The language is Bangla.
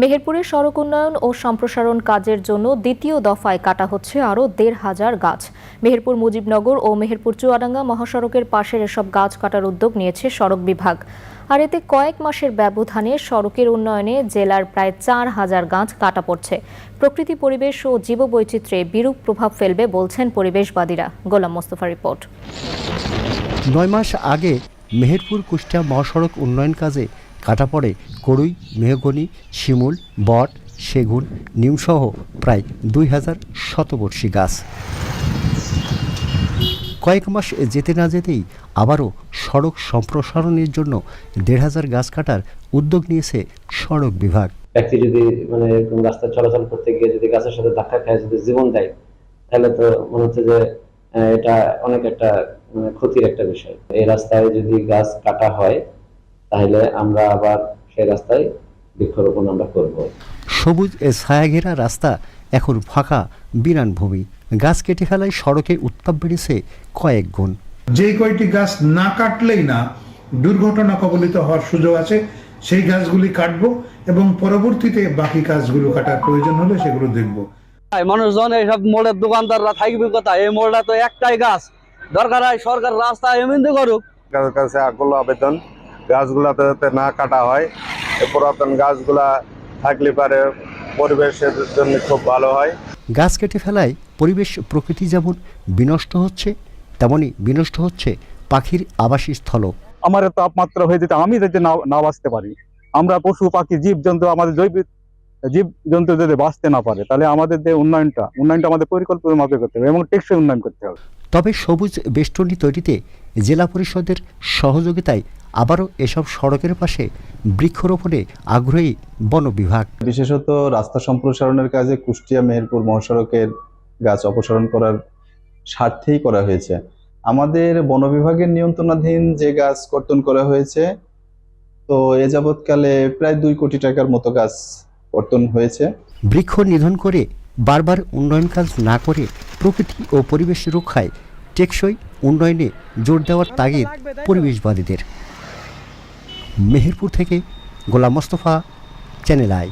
মেহেরপুরের সড়ক উন্নয়ন ও সম্প্রসারণ কাজের জন্য দ্বিতীয় দফায় কাটা হচ্ছে আরও দেড় হাজার গাছ। মেহেরপুর মুজিবনগর ও মেহেরপুর চুয়াডাঙ্গা মহাসড়কের পাশের এসব গাছ কাটার উদ্যোগ নিয়েছে সড়ক বিভাগ। আর এতে কয়েক মাসের ব্যবধানে সড়কের উন্নয়নে জেলার প্রায় চার হাজার গাছ কাটা পড়ছে। প্রকৃতি, পরিবেশ ও জীববৈচিত্র্যে বিরূপ প্রভাব ফেলবে বলছেন পরিবেশবাদীরা। গোলাম মোস্তফা রিপোর্ট। নয় মাস আগে মেহেরপুর কুষ্টিয়া মহাসড়ক উন্নয়ন কাজে কাটা পড়ে কড়ুই, মেহগনি, শিমুল, বট, সেগুন, নিমসহ প্রায় দুই হাজার শতবর্ষী গাছ। কয়েক মাস যেতে না যেতেই আবারও সড়ক সম্প্রসারণের জন্য দেড় হাজার গাছ কাটার উদ্যোগ নিয়েছে সড়ক বিভাগ। ব্যক্তি যদি মানে এরকম রাস্তা চলাচল করতে গিয়ে যদি গাছের সাথে ধাক্কা খায়, যদি জীবন দেয়, তাহলে তো মনে হচ্ছে যে এটা অনেক একটা মানে ক্ষতির একটা বিষয়। এই রাস্তায় যদি গাছ কাটা হয় তাহলে আমরা আবার সেই রাস্তায় বৃক্ষরোপণ আমরা করব। সবুজ এ ছায়াঘেরা রাস্তা এখন ফাঁকা বিরান ভূমি। গাছ কেটে ফেলায় সড়কে উত্তাপ বেড়েছে কয়েক গুণ। যে কয়টি গাছ না কাটলেই না দুর্ঘটনা কবলিত হওয়ার সুযোগ আছে সেই গাছগুলি কাটবো এবং পরবর্তীতে বাকি গাছগুলো কাটার প্রয়োজন হলে সেগুলো দেখব। এই মানুষজন এইসব মোড়ের দোকানদাররা থাকবে কোথায়? এই মোড়টা তো একটাই গাছ। দরকার হয় সরকার রাস্তা এমনি করুক। কাছে আকুল আবেদন গাছগুলা যাতে না কাটা হয় পুরাতন গাছগুলা থাকলে পারে পরিবেশের জন্য খুব ভালো হয়। গাছ কেটে ফেলায় পরিবেশ প্রকৃতি যেমন বিনষ্ট হচ্ছে তেমনি বিনষ্ট হচ্ছে পাখির আবাসস্থলও। আমার তাপমাত্রা হয়ে যেতে আমি যাতে না না বাঁচতে পারি। আমরা পশু পাখি জীব জন্তু আমাদের জৈবিক জীব জন্তু যদি বাঁচতে না পারে তাহলে আমাদের যে উন্নয়নটা উন্নয়নটা আমাদের পরিকল্পনা করতে হবে এবং টেকসই উন্নয়ন করতে হবে। তবে সবুজ বেষ্টনী তৈরিতে জেলা পরিষদের সহযোগিতায় আবারও এসব সড়কের পাশে বৃক্ষরোপণে আগ্রহী বন বিভাগ। বিশেষত রাস্তা সম্প্রসারণের কাজে কুষ্টিয়া মেহেরপুর মহাসড়কের গাছ অপসারণ করার স্বার্থেই করা হয়েছে। আমাদের বন বিভাগের নিয়ন্ত্রণাধীন যে গাছ কর্তন করা হয়েছে তো এ যাবৎকালে প্রায় দুই কোটি টাকার মতো গাছ কর্তন হয়েছে। বৃক্ষ নিধন করে বারবার উন্নয়ন কাজ না করে প্রকৃতি ও পরিবেশ রক্ষায় টেকসই উন্নয়নে জোর দেওয়ার তাগিদ পরিবেশবাদীদের। মেহেরপুর থেকে গোলাম মোস্তফা চ্যানেল আই।